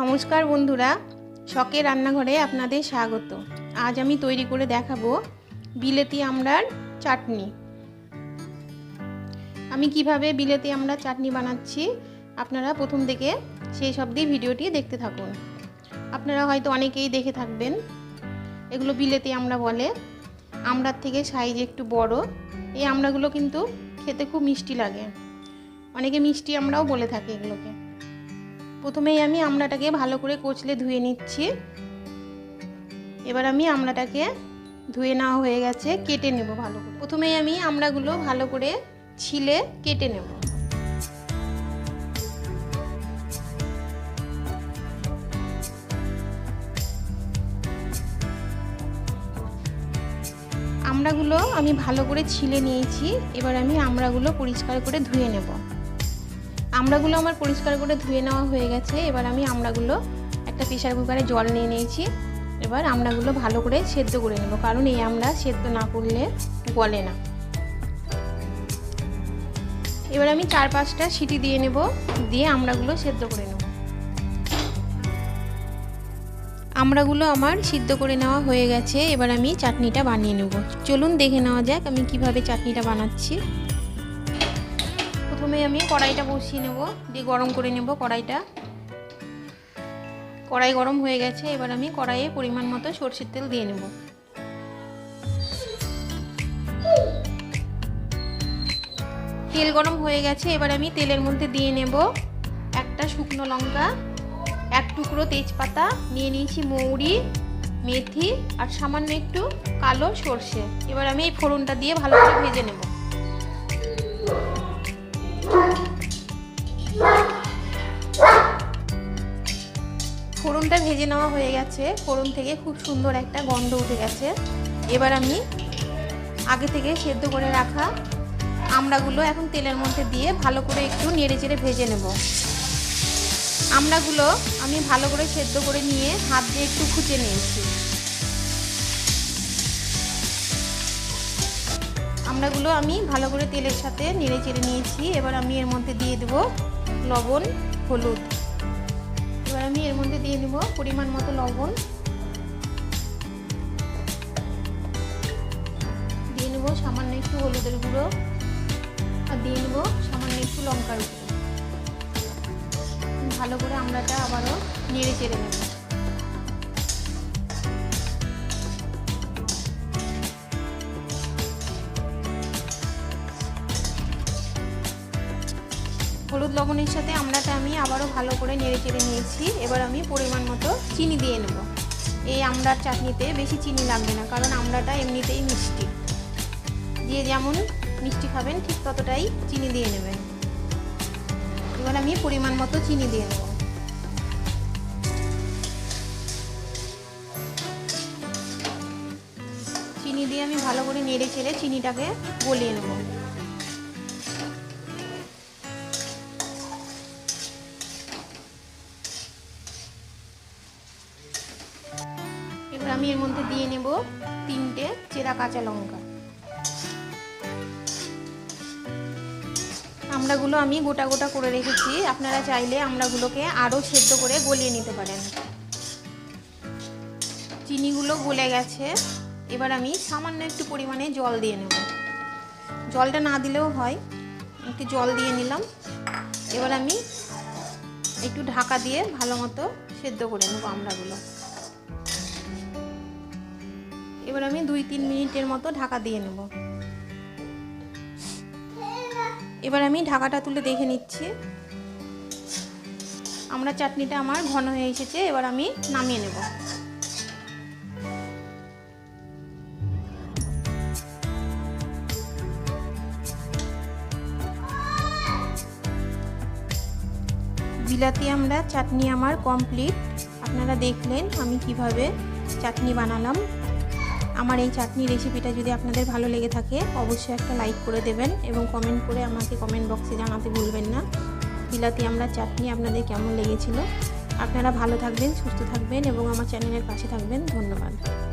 নমস্কার বন্ধুরা, শখের রান্নাঘরে আপনাদের স্বাগত। আজ আমি তৈরি করে দেখাবো বিলেতি আমড়ার চাটনি। আমি কীভাবে বিলেতি আমড়ার চাটনি বানাচ্ছি, আপনারা প্রথম থেকে সেই সব দিয়ে ভিডিওটি দেখতে থাকুন। আপনারা হয়তো অনেকেই দেখে থাকবেন, এগুলো বিলেতি আমরা বলে। আমড়ার থেকে সাইজ একটু বড়। এই আমড়াগুলো কিন্তু খেতে খুব মিষ্টি লাগে। অনেকে মিষ্টি আমরাও বলে থাকি এগুলোকে। প্রথমেই আমি আমড়াটাকে ভালো করে কচলে ধুয়ে নিচ্ছি। এবার আমি আমড়াটাকে ধুয়ে নেওয়া হয়ে গেছে, কেটে নেব ভালো করে। প্রথমেই আমি আমড়াগুলো ভালো করে ছিলে কেটে নেব। আমড়াগুলো আমি ভালো করে ছিলে নিয়েছি, এবার আমি আমড়াগুলো পরিষ্কার করে ধুয়ে নেব। আমড়াগুলো আমার পরিষ্কার করে ধুয়ে নেওয়া হয়ে গেছে। এবার আমি আমড়াগুলো একটা প্রেশার কুকারে জল নিয়ে নিয়েছি। এবার আমড়াগুলো ভালো করে সেদ্ধ করে নেব, কারণ এই আমড়া সেদ্ধ না করলে গলে না। এবার আমি চার পাঁচটা সিটি দিয়ে নেব, দিয়ে আমড়াগুলো সেদ্ধ করে নেব। আমড়াগুলো আমার সিদ্ধ করে নেওয়া হয়ে গেছে, এবার আমি চাটনিটা বানিয়ে নেব। চলুন দেখে নেওয়া যাক আমি কীভাবে চাটনিটা বানাচ্ছি। প্রথমে আমি কড়াইটা বসিয়ে নেব, দিয়ে গরম করে নেব কড়াইটা। কড়াই গরম হয়ে গেছে, এবার আমি কড়াইয়ে পরিমাণ মতো সর্ষের তেল দিয়ে নেব। তেল গরম হয়ে গেছে, এবার আমি তেলের মধ্যে দিয়ে নেব একটা শুকনো লঙ্কা, এক টুকরো তেজপাতা, নিয়ে নিয়েছি মৌরি, মেথি, আর সামান্য একটু কালো সর্ষে। এবার আমি এই ফোড়নটা দিয়ে ভালো করে ভেজে নেব। ফোড়নটা ভেজে নেওয়া হয়ে গেছে। ফোড়ন থেকে খুব সুন্দর একটা গন্ধ উঠে গেছে। এবার আমি আগে থেকে সেদ্ধ করে রাখা আমড়াগুলো এখন তেলের মধ্যে দিয়ে ভালো করে একটু নেড়ে চেড়ে ভেজে নেব। আমড়াগুলো আমি ভালো করে সেদ্ধ করে নিয়ে হাত দিয়ে একটু খুঁচে নিয়েছি। আমড়াগুলো আমি ভালো করে তেলের সাথে নেড়ে চেড়ে নিয়েছি। এবার আমি এর মধ্যে দিয়ে দেব লবণ, হলুদ। আমি এর মধ্যে দিয়ে দেব পরিমাণ মতো লবণ। দিয়ে নেব সামান্য একটু হলুদের গুঁড়ো আর দিয়ে নেব সামান্য একটু লঙ্কার গুঁড়ো। ভালো করে আমরাটা আবারও নেড়ে চেড়ে নেব। হলুদ লবণের সাথে আমড়াটা আমি আবারও ভালো করে নেড়ে চেড়ে নিয়েছি। এবার আমি পরিমাণ মতো চিনি দিয়ে নেব। এই আমড়ার চাটনিতে বেশি চিনি লাগবে না, কারণ আমড়াটা এমনিতেই মিষ্টি। দিয়ে যেমন মিষ্টি খাবেন, ঠিক ততটাই চিনি দিয়ে নেবেন। এবার আমি পরিমাণ মতো চিনি দিয়ে নেব। চিনি দিয়ে আমি ভালো করে নেড়ে চেড়ে চিনিটাকে গলিয়ে নেব। আমি এর মধ্যে দিয়ে নেব তিনটে চেরা কাঁচা লঙ্কা। আমড়াগুলো আমি গোটা গোটা করে রেখেছি। আপনারা চাইলে আমড়াগুলোকে আরও সেদ্ধ করে গলিয়ে নিতে পারেন। চিনিগুলো গলে গেছে। এবার আমি সামান্য একটু পরিমাণে জল দিয়ে নেব। জলটা না দিলেও হয়। একটু জল দিয়ে নিলাম। এবার আমি একটু ঢাকা দিয়ে ভালো মতো সেদ্ধ করে নেব আমড়াগুলো। এবার আমি দুই, তিন মিনিটের মতো ঢাকা দিয়ে নেব। এবার আমি ঢাকাটা তুলে দেখে নিচ্ছি। আমরা চাটনিটা আমার ঘন হয়ে এসেছে, এবার আমি নামিয়ে নেব। বিলাতি আমরা চাটনি আমার কমপ্লিট। আপনারা দেখলেন আমি কীভাবে চাটনি বানালাম। আমার এই চাটনি রেসিপিটা যদি আপনাদের ভালো লেগে থাকে, অবশ্যই একটা লাইক করে দেবেন এবং কমেন্ট করে আমাকে কমেন্ট বক্সে জানাতে ভুলবেন না। বিলাতি আমরা চাটনি আপনাদের কেমন লেগেছিল? আপনারা ভালো থাকবেন, সুস্থ থাকবেন এবং আমার চ্যানেলের পাশে থাকবেন। ধন্যবাদ।